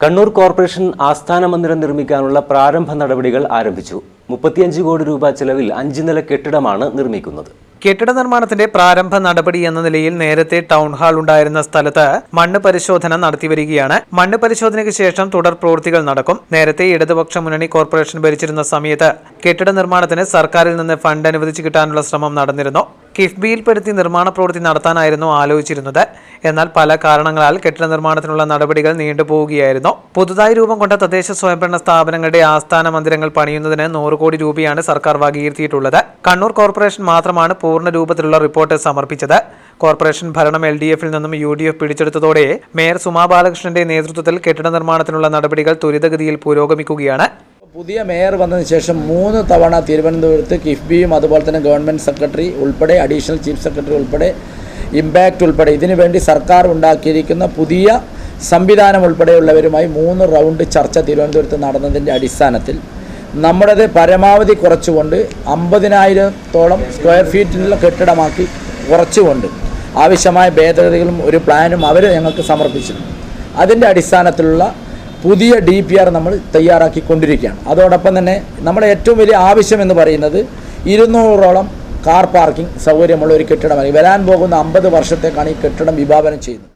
Kannur corporation ആസ്ഥാന മന്ദിരം നിർമ്മിക്കാനുള്ള പ്രാരംഭ നടപടികൾ ആരംഭിച്ചു. മുപ്പത്തിയഞ്ച് കോടി രൂപ ചെലവിൽ അഞ്ച് നില കെട്ടിടമാണ് നിർമ്മിക്കുന്നത്. കെട്ടിട നിർമ്മാണത്തിന്റെ പ്രാരംഭ നടപടി എന്ന നിലയിൽ നേരത്തെ ടൗൺ ഹാൾ ഉണ്ടായിരുന്ന സ്ഥലത്ത് മണ്ണ് പരിശോധന നടത്തിവരികയാണ് മണ്ണ് പരിശോധനയ്ക്ക് ശേഷം തുടർ പ്രവൃത്തികൾ നടക്കും. നേരത്തെ ഇടതുപക്ഷ മുന്നണി കോർപ്പറേഷൻ ഭരിച്ചിരുന്ന സമയത്ത് കെട്ടിട നിർമ്മാണത്തിന് സർക്കാരിൽ നിന്ന് ഫണ്ട് അനുവദിച്ചു കിട്ടാനുള്ള ശ്രമം നടന്നിരുന്നു. കിഫ്ബിയിൽപ്പെടുത്തി നിർമ്മാണ പ്രവൃത്തി നടത്താനായിരുന്നു ആലോചിച്ചിരുന്നത്. എന്നാൽ പല കാരണങ്ങളാൽ കെട്ടിട നിർമ്മാണത്തിനുള്ള നടപടികൾ നീണ്ടുപോവുകയായിരുന്നു. പുതുതായി രൂപം കൊണ്ട തദ്ദേശ സ്വയംഭരണ സ്ഥാപനങ്ങളുടെ ആസ്ഥാന മന്ദിരങ്ങൾ പണിയുന്നതിന് നൂറ് കോടി രൂപയാണ് സർക്കാർ വകയിരുത്തിയിട്ടുള്ളത്. കണ്ണൂർ കോർപ്പറേഷൻ മാത്രമാണ് പൂർണ രൂപത്തിലുള്ള റിപ്പോർട്ട് സമർപ്പിച്ചത്. കോർപ്പറേഷൻ ഭരണം എൽ ഡി എഫിൽ നിന്നും യു ഡി എഫ് പിടിച്ചെടുത്തതോടെ മേയർ സുമാ ബാലകൃഷ്ണന്റെ നേതൃത്വത്തിൽ കെട്ടിട നിർമ്മാണത്തിനുള്ള നടപടികൾ ത്വരിതഗതിയിൽ പുരോഗമിക്കുകയാണ്. പുതിയ മേയർ വന്നതിന് ശേഷം മൂന്ന് തവണ തിരുവനന്തപുരത്ത് കിഫ്ബിയും അതുപോലെ തന്നെ ഗവൺമെന്റ് സെക്രട്ടറി ഉൾപ്പെടെ അഡീഷണൽ ചീഫ് സെക്രട്ടറി ഉൾപ്പെടെ ഇമ്പാക്റ്റ് ഉൾപ്പെടെ ഇതിനു വേണ്ടി സർക്കാർ ഉണ്ടാക്കിയിരിക്കുന്ന പുതിയ സംവിധാനം ഉൾപ്പെടെയുള്ളവരുമായി മൂന്ന് റൗണ്ട് ചർച്ച തിരുവനന്തപുരത്ത് നടന്നതിന്റെ അടിസ്ഥാനത്തിൽ. നമ്മുടേത് പരമാവധി കുറച്ചുകൊണ്ട് അമ്പതിനായിരത്തോളം സ്ക്വയർ ഫീറ്റിലുള്ള കെട്ടിടമാക്കി കുറച്ചുകൊണ്ട് ആവശ്യമായ ഭേദഗതികളും ഒരു പ്ലാനും അവർ ഞങ്ങൾക്ക് സമർപ്പിച്ചിട്ടുണ്ട് അതിന്റെ അടിസ്ഥാനത്തിലുള്ള പുതിയ ഡി പി ആർ നമ്മൾ തയ്യാറാക്കിക്കൊണ്ടിരിക്കുകയാണ്. അതോടൊപ്പം തന്നെ നമ്മുടെ ഏറ്റവും വലിയ ആവശ്യം എന്ന് പറയുന്നത് ഇരുന്നൂറോളം കാർ പാർക്കിംഗ് സൗകര്യമുള്ള ഒരു കെട്ടിടമായി വരാൻ പോകുന്ന അമ്പത് വർഷത്തേക്കാണ് ഈ കെട്ടിടം വിഭാവനം ചെയ്യുന്നത്.